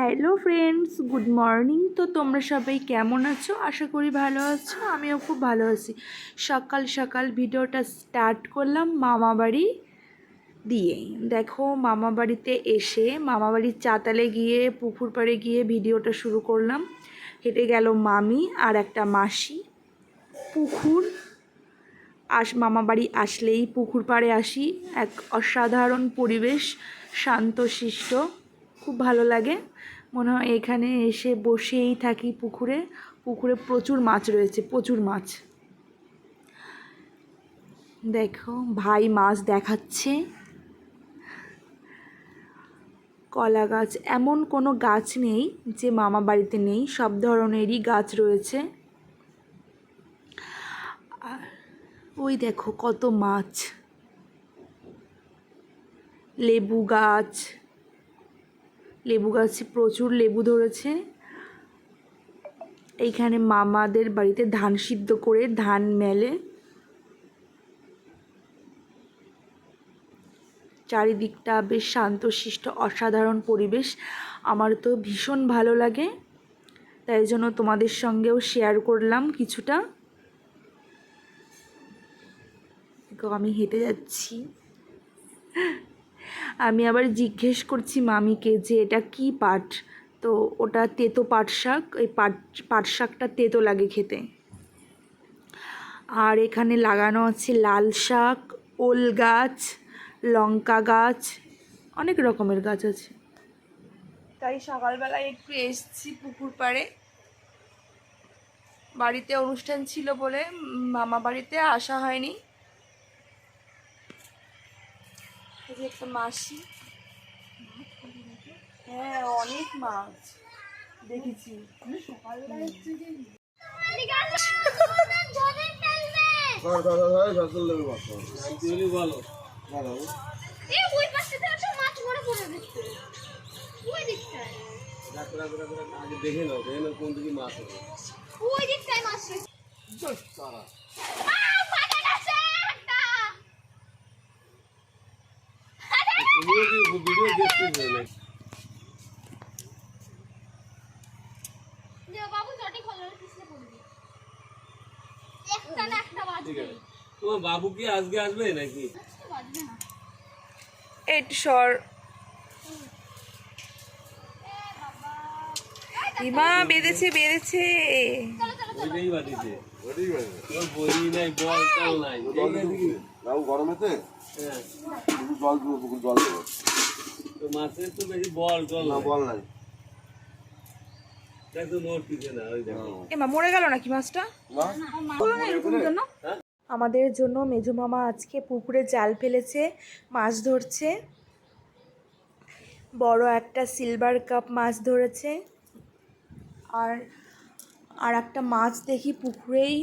Hello friends, good morning. তো তোমরা সবাই কেমন আছো? আশা করি ভালো আছো, আমিও খুব ভালো আছি। সকাল সকাল ভিডিওটা স্টার্ট করলাম মামা বাড়ি দিয়ে। দেখো মামা বাড়িতে এসে মামা বাড়ির চাতালে গিয়ে, পুকুর পাড়ে গিয়ে ভিডিওটা শুরু করলাম। হেঁটে গেল মামি আর একটা মাসি। পুকুর আস মামা বাড়ি আসলেই পুকুর পাড়ে আসি। এক অসাধারণ পরিবেশ, শান্তশিষ্ট। খুব ভালো লাগে। মনে হয় এখানে এসে বসেই থাকি পুকুরে। পুকুরে প্রচুর মাছ রয়েছে, প্রচুর মাছ। দেখো, ভাই মাছ দেখাচ্ছে। কলা গাছ, এমন কোনো গাছ নেই যে মামা বাড়িতে নেই, সব ধরনেরই গাছ রয়েছে। ওই দেখো কত মাছ। লেবু গাছ। লেবু গাছে প্রচুর লেবু ধরেছে। এইখানে মামাদের বাড়িতে ধান সিদ্ধ করে ধান মেলে। চারিদিকটা বেশ শান্তশিষ্ট অসাধারণ পরিবেশ। আমার তো ভীষণ ভালো লাগে। তাই জন্য তোমাদের সঙ্গেও শেয়ার করলাম কিছুটা। আমি হেঁটে যাচ্ছি। আমি আবার জিজ্ঞেস করছি মামিকে যে এটা কি পাট? তো ওটা তেতো পাট শাক, এই পাট পাট শাকটা তেতো লাগে খেতে। আর এখানে লাগানো আছে লাল শাক, ওল গাছ, লঙ্কা গাছ, অনেক রকমের গাছ আছে। তাই সকালবেলায় একটু এসছি পুকুর পাড়ে। বাড়িতে অনুষ্ঠান ছিল বলে মামা বাড়িতে আসা হয়নি। যে একটা মাসি। হ্যাঁ অনেক মাছ। দেখেছি। দেখে নাও দেখে নাও কোন দিকে মাছ। আছে তারা তুমিও ভিডিও তোমার বাবু কি আজকে আসবে নাকি এট সর বেঁধেছে বেঁধেছে ওইটাই বই নাই বল নাই জল দিবি গরমেতে হ্যাঁ জল দেবো জল মাছের তো বেশি বল টল না না বল নাই। দেখ তো নোট পিছে না ওই দেখো এমা মরে গেল নাকি মাছটা? আমাদের জন্য মেজো মামা আজকে পুকুরে জাল ফেলেছে মাছ ধরছে। বড় একটা সিলভার কাপ মাছ ধরেছে। আর আর একটা মাছ দেখি পুকুরেই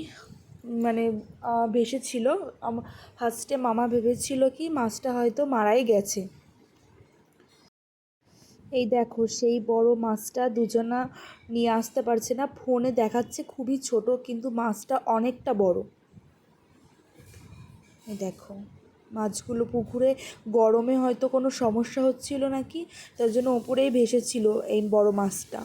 মানে ভেসেছিল। ফার্স্টে মামা ভেবেছিল কি মাছটা হয়তো মারাই গেছে। এই দেখো, সেই বড় মাছটা দুজনা নিয়ে আসতে পারছে না। ফোনে দেখাচ্ছে খুবই ছোট, কিন্তু মাছটা অনেকটা বড়। এই দেখো, মাছগুলো পুকুরে গরমে হয়তো কোনো সমস্যা হচ্ছিল নাকি? তার জন্য ওপরেই ভেসেছিল এই বড় মাছটা।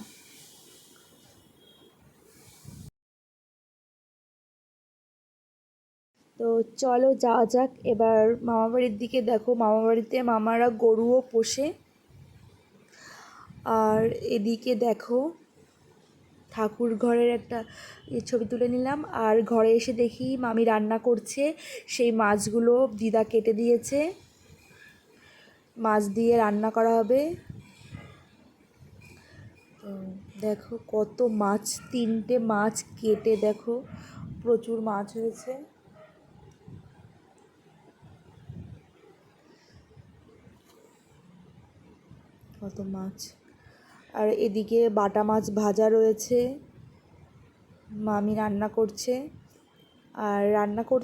তো চলো যাওয়া যাক। এবার মামাবাড়ির দিকে দেখো, মামাবাড়িতে মামারা গরুও পোষে। আর এদিকে দেখো, ঠাকুর ঘরের একটা ছবি তুলে নিলাম। আর ঘরে এসে দেখি মামি রান্না করছে, সেই মাছগুলো দিদা কেটে দিয়েছে। মাছ দিয়ে রান্না করা হবে। দেখো কত মাছ, তিনটে মাছ কেটে দেখো, প্রচুর মাছ হয়েছে। কত মাছ। আর এদিকে বাটা মাছ ভাজা রয়েছে। মামি রান্না করছে। আর রান্না কর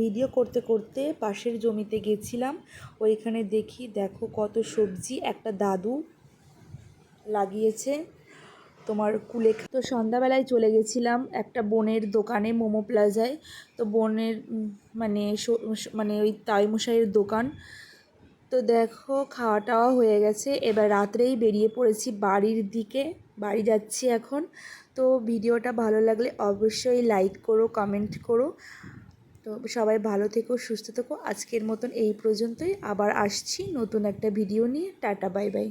ভিডিও করতে করতে পাশের জমিতে গেছিলাম। ওইখানে দেখি দেখো কত সবজি, একটা দাদু লাগিয়েছে তোমার কুলেখা। তো সন্ধ্যাবেলায় চলে গেছিলাম একটা বোনের দোকানে, মোমো প্লাজায়। তো বোনের মানে মানে ওই তাইমশাইয়ের দোকান। তো দেখো খাওয়া টাওয়া হয়ে গেছে। এবার রাত্রেই বেরিয়ে পড়েছি বাড়ির দিকে। বাড়ি যাচ্ছি এখন। তো ভিডিওটা ভালো লাগলে অবশ্যই লাইক করো কমেন্ট করো। তো সবাই ভালো থেকো, সুস্থ থেকো। আজকের মতন এই পর্যন্তই। আবার আসছি নতুন একটা ভিডিও নিয়ে। Tata bye bye